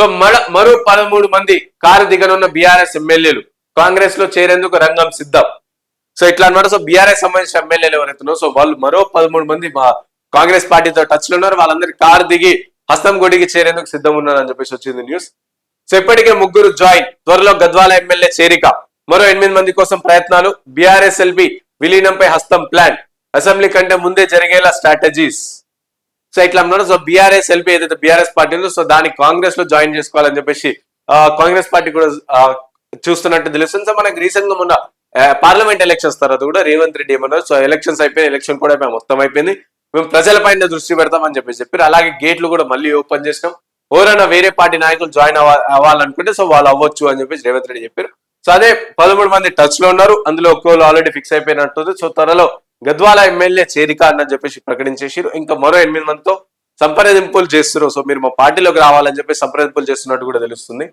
So మర మరో పదమూడు మంది కారు దిగనున్న బీఆర్ఎస్ ఎమ్మెల్యేలు. కాంగ్రెస్లో చేరేందుకు రంగం సిద్ధం. సో ఇట్లా అనమాట సో బీఆర్ఎస్ సంబంధించిన ఎమ్మెల్యేలు ఎవరైతున్నారో సో వాళ్ళు మరో పదమూడు మంది కాంగ్రెస్ పార్టీతో టచ్లో ఉన్నారు. వాళ్ళందరి కారు దిగి హస్తం గుడికి చేరేందుకు సిద్ధం ఉన్నారని చెప్పేసి వచ్చింది న్యూస్. సో ఇప్పటికే ముగ్గురు జాయిన్ త్వరలో గద్వాల ఎమ్మెల్యే చేరిక. మరో ఎనిమిది మంది కోసం ప్రయత్నాలు. బీఆర్ఎస్ఎల్బి విలీనంపై హస్తం ప్లాన్. అసెంబ్లీ కంటే ముందే జరిగేలా స్ట్రాటజీస్. సో ఇట్లా అన్నారు సో బీఆర్ఎస్ ఎల్పీ ఏదైతే బీఆర్ఎస్ పార్టీ ఉందో సో దాన్ని కాంగ్రెస్లో జాయిన్ చేసుకోవాలని చెప్పేసి కాంగ్రెస్ పార్టీ కూడా చూస్తున్నట్టు తెలుస్తుంది. సో మనకి రీసెంట్గా మొన్న పార్లమెంట్ ఎలక్షన్స్ తర్వాత కూడా రేవంత్ రెడ్డి ఏమన్నారు సో ఎలక్షన్స్ అయిపోయి ఎలక్షన్ కూడా మొత్తం అయిపోయింది. మేము ప్రజలపైన దృష్టి పెడతామని చెప్పేసి చెప్పారు. అలాగే గేట్లు కూడా మళ్ళీ ఓపెన్ చేసినాం. ఎవరైనా వేరే పార్టీ నాయకులు జాయిన్ అవ్వ అవ్వాలనుకుంటే సో వాళ్ళు అవ్వచ్చు అని చెప్పేసి రేవంత్ రెడ్డి చెప్పారు. సో అదే పదమూడు మంది టచ్లో ఉన్నారు. అందులో ఒక్కోళ్ళు ఆల్రెడీ ఫిక్స్ అయిపోయినట్టుంది సో త్వరలో గద్వాల ఎమ్మెల్యే చేరిక అని చెప్పేసి ప్రకటించేసారు ఇంకా మరో ఎనిమిది మందితో సంప్రదింపులు చేస్తున్నారు సో మీరు మా పార్టీలోకి రావాలని చెప్పి సంప్రదింపులు చేస్తున్నట్టు కూడా తెలుస్తుంది.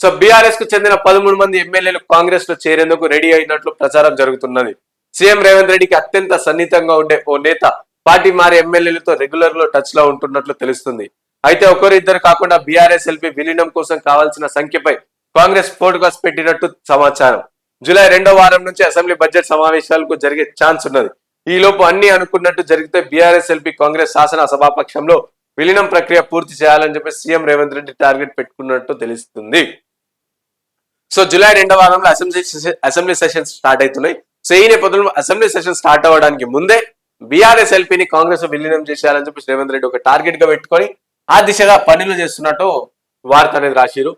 సో బీఆర్ఎస్కు చెందిన పదమూడు మంది ఎమ్మెల్యేలు కాంగ్రెస్లో చేరేందుకు రెడీ అయినట్లు ప్రచారం జరుగుతున్నది. సీఎం రేవంత్ రెడ్డికి అత్యంత సన్నిహితంగా ఉండే ఓ నేత పార్టీ మారి ఎమ్మెల్యేలతో రెగ్యులర్లో టచ్లో ఉంటున్నట్లు తెలుస్తుంది. అయితే ఒకరిద్దరు కాకుండా బీఆర్ఎస్ ఎల్పీ విలీనం కోసం కావాల్సిన సంఖ్యపై కాంగ్రెస్ ఫోటోకాస్ పెట్టినట్టు సమాచారం. జూలై రెండో వారం నుంచి అసెంబ్లీ బడ్జెట్ సమావేశాలకు జరిగే ఛాన్స్ ఉన్నది. ఈ లోపు అన్ని అనుకున్నట్టు జరిగితే బీఆర్ఎస్ ఎల్పీ కాంగ్రెస్ శాసన సభాపక్షంలో విలీనం ప్రక్రియ పూర్తి చేయాలని చెప్పి సీఎం రేవంత్ రెడ్డి టార్గెట్ పెట్టుకున్నట్టు తెలుస్తుంది. సో జూలై రెండవ వారంలో అసెంబ్లీ అసెంబ్లీ సెషన్స్ స్టార్ట్ అవుతున్నాయి. సో ఈ నేపథ్యంలో అసెంబ్లీ సెషన్ స్టార్ట్ అవ్వడానికి ముందే బీఆర్ఎస్ ఎల్పీని కాంగ్రెస్ విలీనం చేసేయాలని చెప్పి రేవంత్ రెడ్డి ఒక టార్గెట్గా పెట్టుకొని ఆ దిశగా పనులు చేస్తున్నట్టు వార్త అనేది రాసిరు.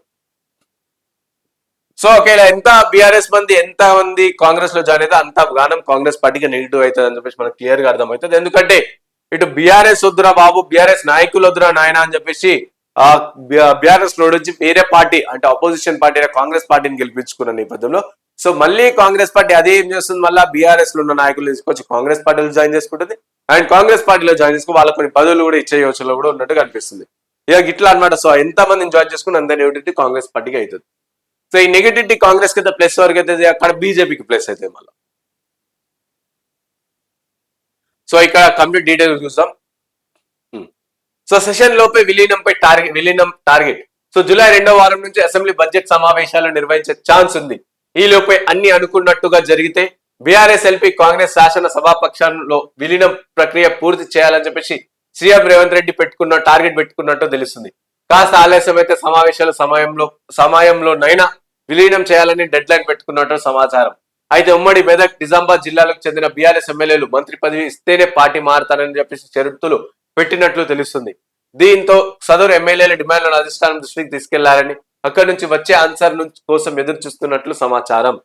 సో ఒకవేళ ఎంత బీఆర్ఎస్ మంది ఎంత మంది కాంగ్రెస్లో జాయిన్ అయితే అంత గానం కాంగ్రెస్ పార్టీకి నెగిటివ్ అవుతుంది అని చెప్పేసి మనకు క్లియర్గా అర్థమవుతుంది. ఎందుకంటే ఇటు బీఆర్ఎస్ వద్దురా బాబు బీఆర్ఎస్ నాయకులు వద్దురా నాయన అని చెప్పేసి ఆ బీఆర్ఎస్లో నుంచి వేరే పార్టీ అంటే అపోజిషన్ పార్టీ కాంగ్రెస్ పార్టీని గెలిపించుకున్న నేపథ్యంలో. సో మళ్ళీ కాంగ్రెస్ పార్టీ అదే ఏం చేస్తుంది? మళ్ళీ బీఆర్ఎస్లో ఉన్న నాయకులు తీసుకొచ్చి కాంగ్రెస్ పార్టీలో జాయిన్ చేసుకుంటుంది. అండ్ కాంగ్రెస్ పార్టీలో జాయిన్ చేసుకుని వాళ్ళకి కొన్ని పదవులు కూడా ఇచ్చే యోచనలో కూడా ఉన్నట్టు కనిపిస్తుంది ఇక ఇట్లా అన్నమాట. సో ఎంత మందిని జాయిన్ చేసుకుని అంత కాంగ్రెస్ పార్టీకి అవుతుంది. సో ఈ నెగిటివిటీ కాంగ్రెస్ కింద ప్లస్ వరకు అవుతుంది అక్కడ బీజేపీకి ప్లస్ అవుతుంది మళ్ళీ. సో ఇక్కడ కంప్లీట్ డీటెయిల్స్ చూద్దాం. సో సెషన్ లోపే విలీనంపై టార్గెట్ విలీనం టార్గెట్. సో జూలై రెండో వారం నుంచి అసెంబ్లీ బడ్జెట్ సమావేశాలు నిర్వహించే ఛాన్స్ ఉంది. ఈ లోపే అన్ని అనుకున్నట్టుగా జరిగితే బీఆర్ఎస్ ఎల్పీ కాంగ్రెస్ శాసన సభాపక్షంలో విలీనం ప్రక్రియ పూర్తి చేయాలని చెప్పేసి సీఎం రేవంత్ రెడ్డి పెట్టుకున్న టార్గెట్ పెట్టుకున్నట్టు తెలుస్తుంది. కాస్త ఆలస్యం అయితే సమావేశాల సమయంలో సమయంలోనైనా విలీనం చేయాలని డెడ్ లైన్ పెట్టుకున్నట్టు సమాచారం. అయితే ఉమ్మడి మెదక్ నిజామాబాద్ జిల్లాలకు చెందిన బీఆర్ఎస్ ఎమ్మెల్యేలు మంత్రి పదవి ఇస్తేనే పార్టీ మారతారని చెప్పేసి షరతులు పెట్టినట్లు తెలుస్తుంది. దీంతో సదరు ఎమ్మెల్యేల డిమాండ్లను అధిష్టానం దృష్టికి తీసుకెళ్ళారని అక్కడి నుంచి వచ్చే ఆన్సర్ నుంచి కోసం ఎదురు చూస్తున్నట్లు సమాచారం.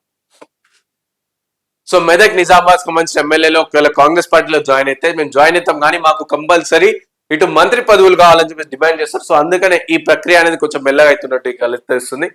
సో మెదక్ నిజామాబాద్ సంబంధించిన ఎమ్మెల్యేలు ఒకవేళ కాంగ్రెస్ పార్టీలో జాయిన్ అయితే మేము జాయిన్ అవుతాం కానీ మాకు కంపల్సరీ ఇటు మంత్రి పదవులు కావాలని చెప్పి డిమాండ్ చేస్తారు. సో అందుకనే ఈ ప్రక్రియ అనేది కొంచెం మెల్లగా అవుతున్నట్టు తెలుస్తుంది.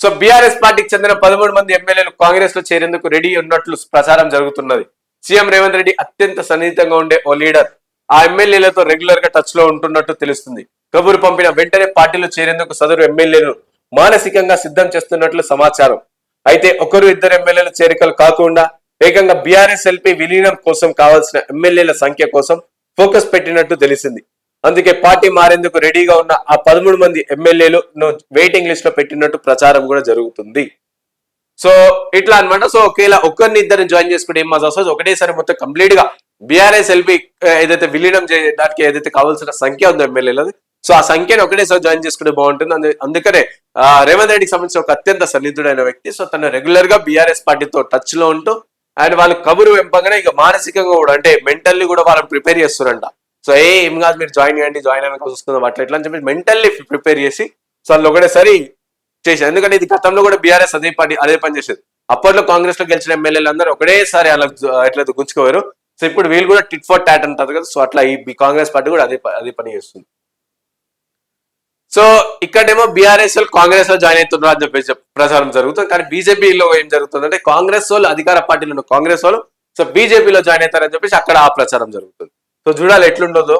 సో బీఆర్ఎస్ పార్టీకి చెందిన పదమూడు మంది ఎమ్మెల్యేలు కాంగ్రెస్లో చేరేందుకు రెడీ ఉన్నట్లు ప్రచారం జరుగుతున్నది. సీఎం రేవంత్ రెడ్డి అత్యంత సన్నిహితంగా ఉండే ఓ లీడర్. ఆ ఎమ్మెల్యేలతో రెగ్యులర్గా టచ్లో ఉంటున్నట్టు తెలుస్తుంది. కబురు పంపిన వెంటనే పార్టీలో చేరేందుకు సదరు ఎమ్మెల్యేలు మానసికంగా సిద్ధం చేస్తున్నట్లు సమాచారం. అయితే ఒకరు ఇద్దరు ఎమ్మెల్యేల చేరికలు కాకుండా వేగంగా బీఆర్ఎస్ ఎల్పీ విలీనం కోసం కావాల్సిన ఎమ్మెల్యేల సంఖ్య కోసం ఫోకస్ పెట్టినట్టు తెలిసింది. అందుకే పార్టీ మారేందుకు రెడీగా ఉన్న ఆ పదమూడు మంది ఎమ్మెల్యేలు వెయిటింగ్ లిస్ట్లో పెట్టినట్టు ప్రచారం కూడా జరుగుతుంది. సో ఇట్లా అనమాట సో ఒకేలా ఒక్కరిని ఇద్దరిని జాయిన్ చేసుకుంటే ఏం మజా వస్తుంది? ఒకటేసారి మొత్తం కంప్లీట్గా బీఆర్ఎస్ ఎల్పీ ఏదైతే విలీనం చేయడానికి ఏదైతే కావాల్సిన సంఖ్య ఉందో ఎమ్మెల్యేలది సో ఆ సంఖ్యను ఒకటేసారి జాయిన్ చేసుకుంటే బాగుంటుంది. అందుకనే రేవంత్ రెడ్డికి సంబంధించిన ఒక అత్యంత సన్నిహితుడైన వ్యక్తి. సో తను రెగ్యులర్గా బీఆర్ఎస్ పార్టీతో టచ్లో ఉంటూ అండ్ వాళ్ళు కబురు వెంపగానే ఇక మానసికంగా కూడా అంటే మెంటల్లీ కూడా వాళ్ళని ప్రిపేర్ చేస్తున్నారంట సో ఏ ఏం కాదు మీరు జాయిన్ చేయండి జాయిన్ అయినా చూసుకుందాం అట్లా ఇట్లా అని చెప్పి మెంటల్లీ ప్రిపేర్ చేసి సో వాళ్ళు ఒకటేసారి చేశారు. ఎందుకంటే ఇది గతంలో కూడా బీఆర్ఎస్ అదే పని అదే పని చేసేది. అప్పట్లో కాంగ్రెస్లో గెలిచిన ఎమ్మెల్యేలు అందరూ ఒకటేసారి అలా ఎట్లయితే గుంజుకోవారు. సో ఇప్పుడు వీళ్ళు కూడా టిట్ ఫర్ టాట్ అంటారు కదా సో అట్లా ఈ కాంగ్రెస్ పార్టీ కూడా అదే అదే పని చేస్తుంది. సో ఇక్కడేమో బీఆర్ఎస్ వాళ్ళు కాంగ్రెస్లో జాయిన్ అవుతున్నారు అని చెప్పేసి ప్రచారం జరుగుతుంది. కానీ బీజేపీలో ఏం జరుగుతుంది అంటే కాంగ్రెస్ వాళ్ళు అధికార పార్టీలో ఉన్న కాంగ్రెస్ వాళ్ళు సో బీజేపీలో జాయిన్ అవుతారని చెప్పేసి అక్కడ ఆ ప్రచారం జరుగుతుంది. సో చూడాలి ఎట్లుండదో.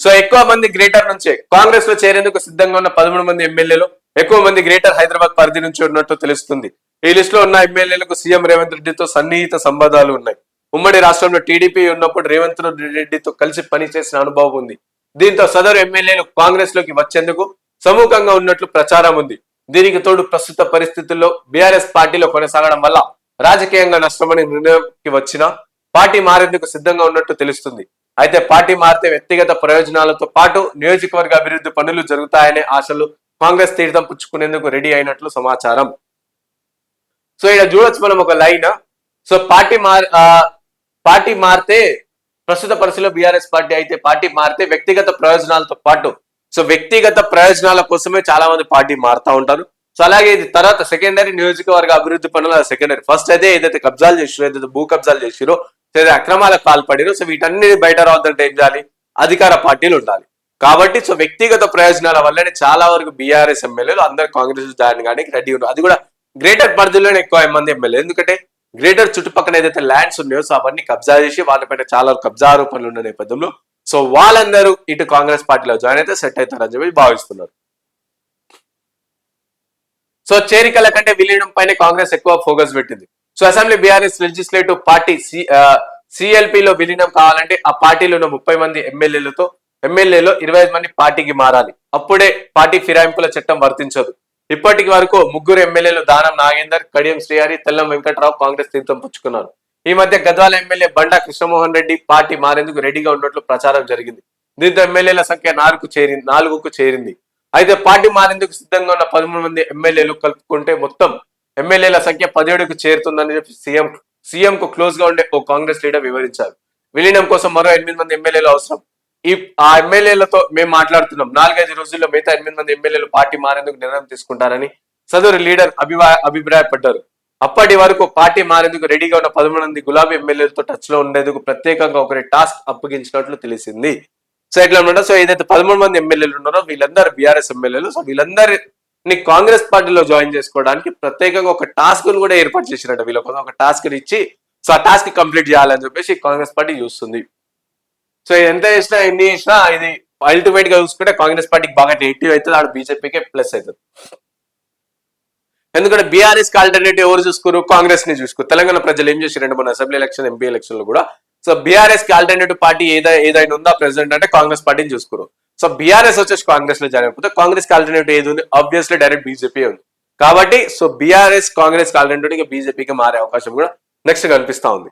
సో ఎక్కువ మంది గ్రేటర్ నుంచే కాంగ్రెస్లో చేరేందుకు సిద్ధంగా ఉన్న పదమూడు మంది ఎమ్మెల్యేలు ఎక్కువ మంది గ్రేటర్ హైదరాబాద్ పరిధి నుంచి ఉన్నట్టు తెలుస్తుంది. ఈ లిస్ట్లో ఉన్న ఎమ్మెల్యేలకు సీఎం రేవంత్ రెడ్డితో సన్నిహిత సంబంధాలు ఉన్నాయి. ఉమ్మడి రాష్ట్రంలో టీడీపీ ఉన్నప్పుడు రేవంత్ రెడ్డితో కలిసి పనిచేసిన అనుభవం ఉంది. దీంతో సదరు ఎమ్మెల్యేలు కాంగ్రెస్లోకి వచ్చేందుకు సముఖంగా ఉన్నట్లు ప్రచారం ఉంది. దీనికి తోడు ప్రస్తుత పరిస్థితుల్లో బీఆర్ఎస్ పార్టీలో కొనసాగడం వల్ల రాజకీయంగా నష్టమని నిర్ణయంకి వచ్చిన పార్టీ మారేందుకు సిద్ధంగా ఉన్నట్టు తెలుస్తుంది. అయితే పార్టీ మారితే వ్యక్తిగత ప్రయోజనాలతో పాటు నియోజకవర్గ అభివృద్ధి పనులు జరుగుతాయనే ఆశలు కాంగ్రెస్ తీర్థం పుచ్చుకునేందుకు రెడీ అయినట్లు సమాచారం. సో ఇక్కడ చూడొచ్చు మనం ఒక లైన్. సో పార్టీ మార్ పార్టీ మారితే ప్రస్తుత పరిస్థితిలో బీఆర్ఎస్ పార్టీ అయితే పార్టీ మారితే వ్యక్తిగత ప్రయోజనాలతో పాటు సో వ్యక్తిగత ప్రయోజనాల కోసమే చాలా మంది పార్టీ మారుతా ఉంటారు. సో అలాగే ఇది తర్వాత సెకండరీ నియోజకవర్గ అభివృద్ధి పనుల సెకండరీ. ఫస్ట్ అయితే ఏదైతే కబ్జాలు చేసిరో ఏదైతే భూ కబ్జాలు చేసిరో లేదా అక్రమాలకు పాల్పడిరో సో వీటన్ని బయట రావద్దంటే ఏం చేయాలి? అధికార పార్టీలు ఉండాలి. కాబట్టి సో వ్యక్తిగత ప్రయోజనాల వల్లనే చాలా వరకు బీఆర్ఎస్ ఎమ్మెల్యేలు అందరు కాంగ్రెస్ జాయిన్ కానీ రెడీ ఉన్నారు. అది కూడా గ్రేటర్ పరిధిలోనే ఎక్కువ మంది ఎమ్మెల్యే ఎందుకంటే గ్రేటర్ చుట్టుపక్కల ఏదైతే ల్యాండ్స్ ఉన్నాయో సో అవన్నీ కబ్జా చేసి వాళ్ళపైన చాలా కబ్జా ఆరోపణలు ఉన్న నేపథ్యంలో సో వాళ్ళందరూ ఇటు కాంగ్రెస్ పార్టీలో జాయిన్ అయితే సెట్ అవుతారని చెప్పి భావిస్తున్నారు. సో చేరికల కంటే విలీనం పైన కాంగ్రెస్ ఎక్కువ ఫోకస్ పెట్టింది. So assembly BRS legislative party సిఎల్పిలో విలీనం కావాలంటే ఆ పార్టీలో ఉన్న ముప్పై మంది ఎమ్మెల్యేలతో ఎమ్మెల్యేలో ఇరవై ఐదు మంది పార్టీకి మారాలి. అప్పుడే పార్టీ ఫిరాయింపుల చట్టం వర్తించదు. ఇప్పటికి వరకు ముగ్గురు ఎమ్మెల్యేలు దానం నాగేందర్ కడియం శ్రీహరి తెల్లం వెంకటరావు కాంగ్రెస్ తీర్థం పుచ్చుకున్నారు. ఈ మధ్య గద్వాల ఎమ్మెల్యే బండా కృష్ణమోహన్ రెడ్డి పార్టీ మారేందుకు రెడీగా ఉన్నట్లు ప్రచారం జరిగింది. దీంతో ఎమ్మెల్యేల సంఖ్య నాలుగు చేరింది నాలుగుకు చేరింది. అయితే పార్టీ మారేందుకు సిద్ధంగా ఉన్న పదమూడు మంది ఎమ్మెల్యేలు కలుపుకుంటే మొత్తం ఎమ్మెల్యేల సంఖ్య పదిహేడుకు చేరుతుందని చెప్పి సీఎం సీఎం కు క్లోజ్గా ఉండే ఓ కాంగ్రెస్ లీడర్ వివరించారు. విలీనం కోసం మరో ఎనిమిది మంది ఎమ్మెల్యేలు అవసరం. ఈ ఆ ఎమ్మెల్యేలతో మేము మాట్లాడుతున్నాం. నాలుగైదు రోజుల్లో మిగతా ఎనిమిది మంది ఎమ్మెల్యేలు పార్టీ మారేందుకు నిర్ణయం తీసుకుంటారని సదరు లీడర్ అభిప్రాయ అభిప్రాయపడ్డారు. అప్పటి వరకు పార్టీ మారేందుకు రెడీగా ఉన్న పదమూడు మంది గులాబీ ఎమ్మెల్యేలతో టచ్లో ఉండేందుకు ప్రత్యేకంగా ఒకరి టాస్క్ అప్పగించినట్లు తెలిసింది. సో ఇట్లా అనమాట సో ఏదైతే పదమూడు మంది ఎమ్మెల్యేలు ఉన్నారో వీళ్ళందరూ బీఆర్ఎస్ ఎమ్మెల్యేలు. సో వీళ్ళందరి వీళ్ళందరిని కాంగ్రెస్ పార్టీలో జాయిన్ చేసుకోవడానికి ప్రత్యేకంగా ఒక టాస్క్ కూడా ఏర్పాటు చేసినట్టు వీళ్ళ కోసం ఒక టాస్క్ ఇచ్చి సో ఆ టాస్క్ కంప్లీట్ చేయాలని చెప్పేసి కాంగ్రెస్ పార్టీ చూస్తుంది. సో ఎంత చేసినా ఎన్ని చేసినా ఇది అల్టిమేట్గా చూసుకుంటే కాంగ్రెస్ పార్టీకి బాగా నెగిటివ్ అవుతుంది. ఆడ బీజేపీకే ప్లస్ అవుతుంది. ఎందుకంటే బీఆర్ఎస్కి ఆల్టర్నేటివ్ ఎవరు చూసుకోరు కాంగ్రెస్ని చూసుకోరు తెలంగాణ ప్రజలు ఏం చేసి రెండు మూడు అసెంబ్లీ ఎలక్షన్ ఎంపీ ఎలక్షన్లో కూడా. సో బీఆర్ఎస్కి ఆల్టర్నేటివ్ పార్టీ ఏదైనా ఏదైనా ఉందా ప్రెసిడెంట్ అంటే కాంగ్రెస్ పార్టీని చూసుకోరు సో బీఆర్ఎస్ వచ్చేసి కాంగ్రెస్లో జాయిన్ అయిపోతే కాంగ్రెస్కి ఆల్టర్నేటివ్ ఏది ఉంది? ఆబ్వియస్లీ డైరెక్ట్ బీజేపీ ఉంది. కాబట్టి సో బీఆర్ఎస్ కాంగ్రెస్కి ఆల్టర్నేటివ్ బీజేపీకి మారే అవకాశం కూడా నెక్స్ట్ కనిపిస్తా ఉంది.